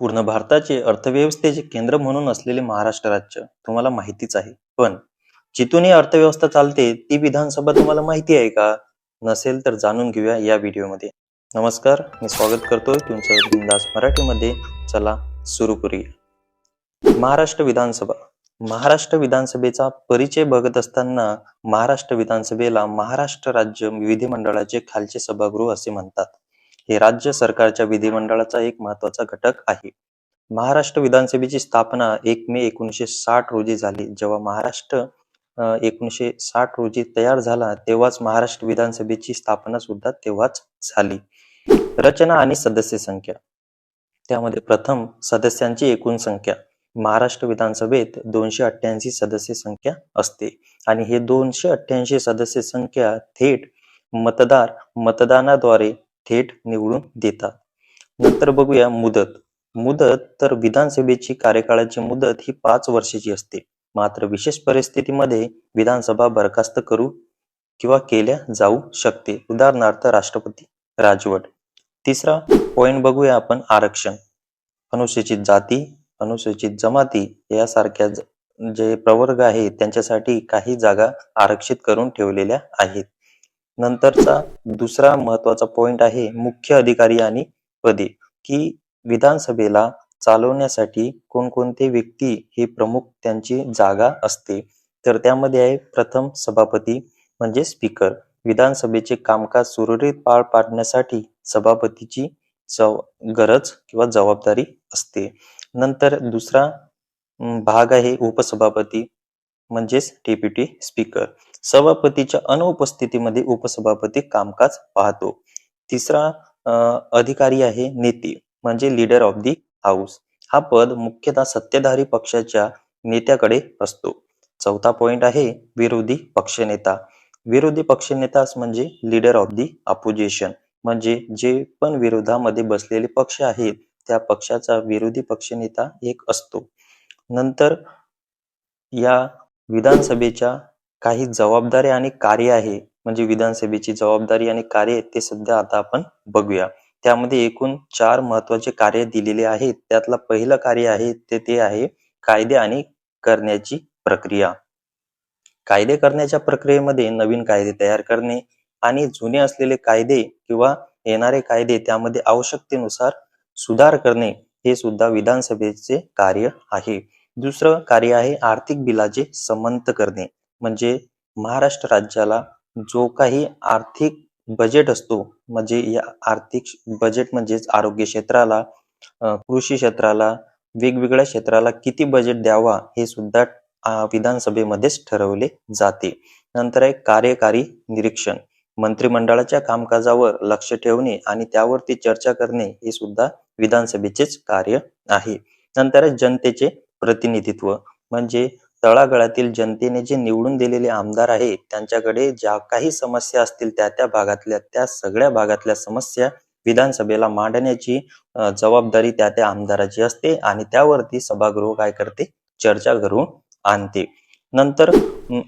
पूर्ण भारताचे अर्थव्यवस्थेचे केंद्र म्हणून असलेले महाराष्ट्र राज्य तुम्हाला माहितीच आहे. पण जिथून ही अर्थव्यवस्था चालते ती विधानसभा तुम्हाला माहिती आहे का? नसेल तर जाणून घेऊया या व्हिडिओमध्ये. नमस्कार मी स्वागत करतोय तुमचं बिंदास मराठीमध्ये. चला सुरू करूया. महाराष्ट्र विधानसभा. महाराष्ट्र विधानसभेचा परिचय बघत असताना महाराष्ट्र विधानसभेला महाराष्ट्र राज्य विधिमंडळाचे खालचे सभागृह असे म्हणतात. हे राज्य सरकारच्या विधिमंडळाचा एक महत्त्वाचा घटक आहे. महाराष्ट्र विधानसभेची स्थापना एक मे एकोणीसशे साठ रोजी झाली. जेव्हा महाराष्ट्र एकोणीशे एकोणीसशे साठ रोजी तयार झाला तेव्हाच महाराष्ट्र विधानसभेची स्थापना सुद्धा तेव्हाच झाली. रचना आणि सदस्य संख्या. त्यामध्ये प्रथम सदस्यांची एकूण संख्या. महाराष्ट्र विधानसभेत दोनशे अठ्ठ्याऐंशी सदस्य संख्या असते आणि हे दोनशे अठ्ठ्याऐंशी सदस्य संख्या थेट मतदार मतदानाद्वारे थेट निवडून देतात. नंतर बघूया मुदत. मुदत तर विधानसभेची कार्यकाळाची मुदत ही पाच वर्षाची असते. मात्र विशेष परिस्थितीमध्ये विधानसभा बरखास्त करू किंवा केल्या जाऊ शकते. उदाहरणार्थ राष्ट्रपती राजवट. तिसरा पॉईंट बघूया आपण आरक्षण. अनुसूचित जाती अनुसूचित जमाती यासारख्या जे प्रवर्ग आहेत त्यांच्यासाठी काही जागा आरक्षित करून ठेवलेल्या आहेत. नंतरचा दुसरा महत्त्वाचा पॉइंट आहे मुख्य अधिकारी आणि पदे. की विधानसभेला चालवण्यासाठी कोणकोणते व्यक्ती हे प्रमुख त्यांची जागा असते? तर त्यामध्ये आहे प्रथम सभापती म्हणजे स्पीकर विधानसभेचे कामकाज सुरळीत पार पाडण्यासाठी सभापतीची जव- गरज किंवा जबाबदारी असते. नंतर दुसरा भाग आहे उपसभापती. म्हणजेच डेप्युटी स्पीकर सभापतीच्या अनुपस्थितीमध्ये उपसभापती कामकाज पाहतो. तिसरा अधिकारी आहे नेते म्हणजे लीडर ऑफ दी हाऊस हा पद मुख्यतः सत्ताधारी पक्षाच्या नेत्याकडे असतो. चौथा पॉइंट आहे विरोधी पक्षनेता. विरोधी पक्षनेताच म्हणजे लीडर ऑफ दी अपोजिशन म्हणजे जे पण विरोधामध्ये बसलेले पक्ष आहेत त्या पक्षाचा विरोधी पक्षनेता एक असतो. नंतर या विधानसभेच्या काही जबाबदाऱ्या आणि कार्य आहे. म्हणजे विधानसभेची जबाबदारी आणि कार्य ते सध्या आता आपण बघूया. त्यामध्ये एकूण चार महत्त्वाचे कार्य दिलेले आहेत. त्यातलं पहिलं कार्य आहे ते ते आहे कायदे आणि करण्याची प्रक्रिया. कायदे करण्याच्या प्रक्रियेमध्ये नवीन कायदे तयार करणे आणि जुने असलेले कायदे किंवा येणारे कायदे त्यामध्ये आवश्यकतेनुसार सुधार करणे हे सुद्धा विधानसभेचे कार्य आहे. दुसरं कार्य आहे आर्थिक बिलाचे संमत करणे. म्हणजे महाराष्ट्र राज्याला जो काही आर्थिक बजेट असतो म्हणजे या आर्थिक बजेट म्हणजेच आरोग्य क्षेत्राला कृषी क्षेत्राला वेगवेगळ्या क्षेत्राला किती बजेट द्यावा हे सुद्धा विधानसभेमध्येच ठरवले जाते. नंतर आहे कार्यकारी निरीक्षण. मंत्रिमंडळाच्या कामकाजावर लक्ष ठेवणे आणि त्यावरती चर्चा करणे हे सुद्धा विधानसभेचेच कार्य आहे. नंतर जनतेचे प्रतिनिधित्व. म्हणजे तळागाळातील जनतेने जे निवडून दिलेले आमदार आहेत त्यांच्याकडे ज्या काही समस्या असतील त्या त्या भागातल्या त्या सगळ्या भागातल्या समस्या विधानसभेला मांडण्याची जबाबदारी त्या त्या आमदाराची असते आणि त्यावरती सभागृह काय करते? चर्चा करून आणते. नंतर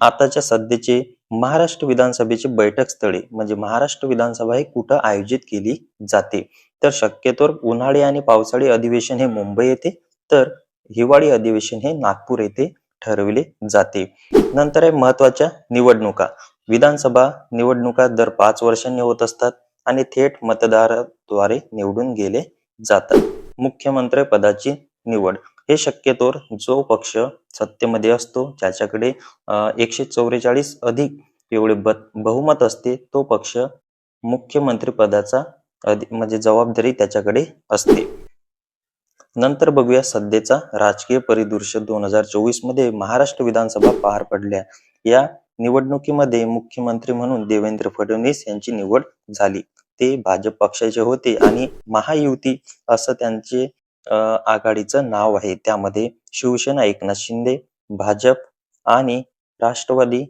आताच्या सध्याचे महाराष्ट्र विधानसभेची बैठक स्थळे म्हणजे महाराष्ट्र विधानसभा हे कुठं आयोजित केली जाते? तर शक्यतोवर उन्हाळी आणि पावसाळी अधिवेशन हे मुंबई येथे तर हिवाळी अधिवेशन हे नागपूर येथे ठरविले जाते. नंतर आहे महत्त्वाच्या निवडणुका. विधानसभा निवडणुका दर पाच वर्षांनी होत असतात आणि थेट मतदाराद्वारे निवडून गेले जातात. मुख्यमंत्री पदाची निवड. हे शक्यतोवर जो पक्ष सत्तेमध्ये असतो ज्याच्याकडे एकशे चौवेचाळीस अधिक एवढे बहुमत असते तो पक्ष मुख्यमंत्री पदाचा म्हणजे जबाबदारी त्याच्याकडे असते. नंतर बघूया सध्याचा राजकीय परिदृश्य दोन हजार चोवीसमध्ये महाराष्ट्र विधानसभा पार पडल्या. या निवडणुकीमध्ये मुख्यमंत्री म्हणून देवेंद्र फडणवीस यांची निवड झाली. ते भाजप पक्षाचे होते आणि महायुती असं त्यांचे आघाडीचं नाव आहे. त्यामध्ये शिवसेना एकनाथ शिंदे भाजप आणि राष्ट्रवादी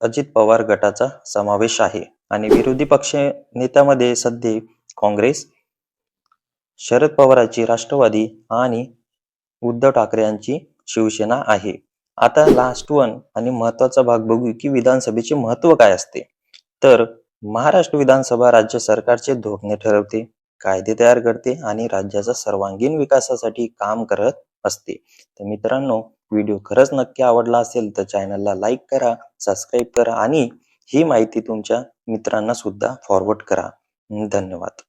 अजित पवार गटाचा समावेश आहे. आणि विरोधी पक्ष नेत्यामध्ये सध्या काँग्रेस शरद पवारांची राष्ट्रवादी आणि उद्धव ठाकरे यांची शिवसेना आहे. आता लास्ट वन आणि महत्त्वाचा भाग बघू की विधानसभेचे महत्त्व काय असते. तर महाराष्ट्र विधानसभा राज्य सरकारचे धोरणे ठरवते कायदे तयार करते आणि राज्याचा सर्वांगीण विकासासाठी काम करत असते. तर मित्रांनो व्हिडिओ खरंच नक्की आवडला असेल तर चॅनलला लाईक करा सबस्क्राईब करा आणि ही माहिती तुमच्या मित्रांना सुद्धा फॉरवर्ड करा. धन्यवाद.